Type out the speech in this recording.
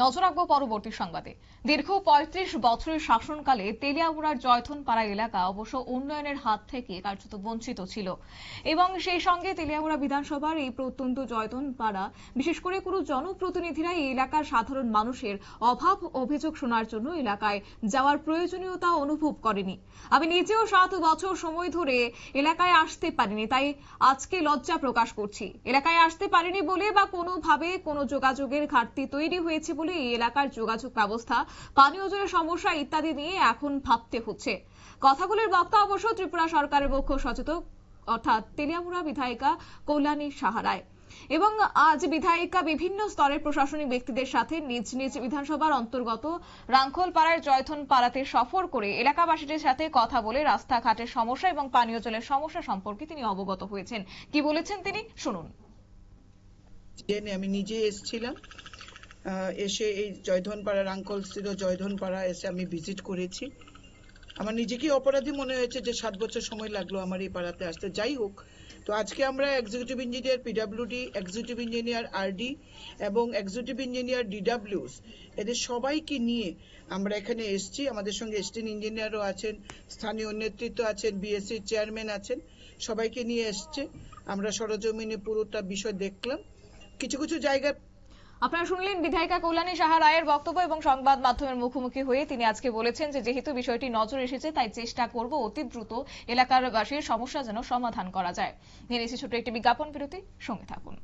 নজর রাখব পরবর্তী সংবাদে। দীর্ঘ পঁয়ত্রিশ বছরের শাসনকালে তেলিয়ামুড়ার জয়থনপাড়া এলাকা অবশ্য উন্নয়নের হাত থেকে কার্যত বঞ্চিত ছিল। এবং সেই সঙ্গে তেলিয়ামুড়া বিধানসভার এই প্রত্যন্ত জয়তনপাড়া বিশেষ করে কোনো জনপ্রতিনিধিরা এই এলাকার সাধারণ মানুষের অভাব অভিযোগ শোনার জন্য এলাকায় যাওয়ার প্রয়োজনীয়তা অনুভব করেনি। আমি নিজেও সাত বছর সময় ধরে এলাকায় আসতে পারিনি, তাই আজকে লজ্জা প্রকাশ করছি। এলাকায় আসতে পারিনি বলে বা কোনোভাবে কোনো যোগাযোগের ঘাটতি তৈরি হয়েছে এই এলাকার যোগাযোগ ব্যবস্থা, পানীয় জলের সমস্যা ইত্যাদি নিয়ে এখন ভাবতে হচ্ছে। কথাগুলির বক্তা অবশ্য ত্রিপুরা সরকারের মুখ্য সচেতক, অর্থাৎ তেলিয়ামুড়া বিধায়িকা কল্যাণী সাহারায় এবং আজ বিধায়িকা বিভিন্ন স্তরের প্রশাসনিক ব্যক্তিদের সাথে নিজ নিজ বিধানসভার অন্তর্গত রাঙ্খলপাড়ার জয়থন পাড়াতে সফর করে এলাকাবাসীদের সাথে কথা বলে রাস্তাঘাটের সমস্যা এবং পানীয় জলের সমস্যা সম্পর্কে তিনি অবগত হয়েছেন। কি বলেছেন তিনি? শুনুন। আমি নিজে এসেছিলাম। এসে এই জয়ধনপাড়ার আঙ্কল স্থির জয়ধনপাড়া এসে আমি ভিজিট করেছি। আমার নিজেকে অপরাধী মনে হয়েছে যে সাত বছর সময় লাগল আমার এই পাড়াতে আসতে। যাই হোক, তো আজকে আমরা executive engineer PWD executive engineer RD এবং এক্সিকিউটিভ ইঞ্জিনিয়ার ডিডাব্লিউস এদের সবাইকে নিয়ে আমরা এখানে এসেছি। আমাদের সঙ্গে এসটিন ইঞ্জিনিয়ারও আছেন, স্থানীয় নেতৃত্ব আছেন বিএসসির চেয়ারম্যান আছেন, সবাইকে নিয়ে এসছে। আমরা সরজমিনে পুরোটা বিষয় দেখলাম। কিছু কিছু জায়গা আপনারা শুনলেন বিধায়িকা কল্যাণী সাহা রায়ের বক্তব্য এবং সংবাদ মাধ্যমের মুখোমুখি হয়ে তিনি আজকে বলেছেন যে যেহেতু বিষয়টি নজর এসেছে, তাই চেষ্টা করব অতি দ্রুত এলাকার বাসীর সমস্যা যেন সমাধান করা যায়। নিয়ে এসে ছোট একটি বিজ্ঞাপন, বিরতি, সঙ্গে থাকুন।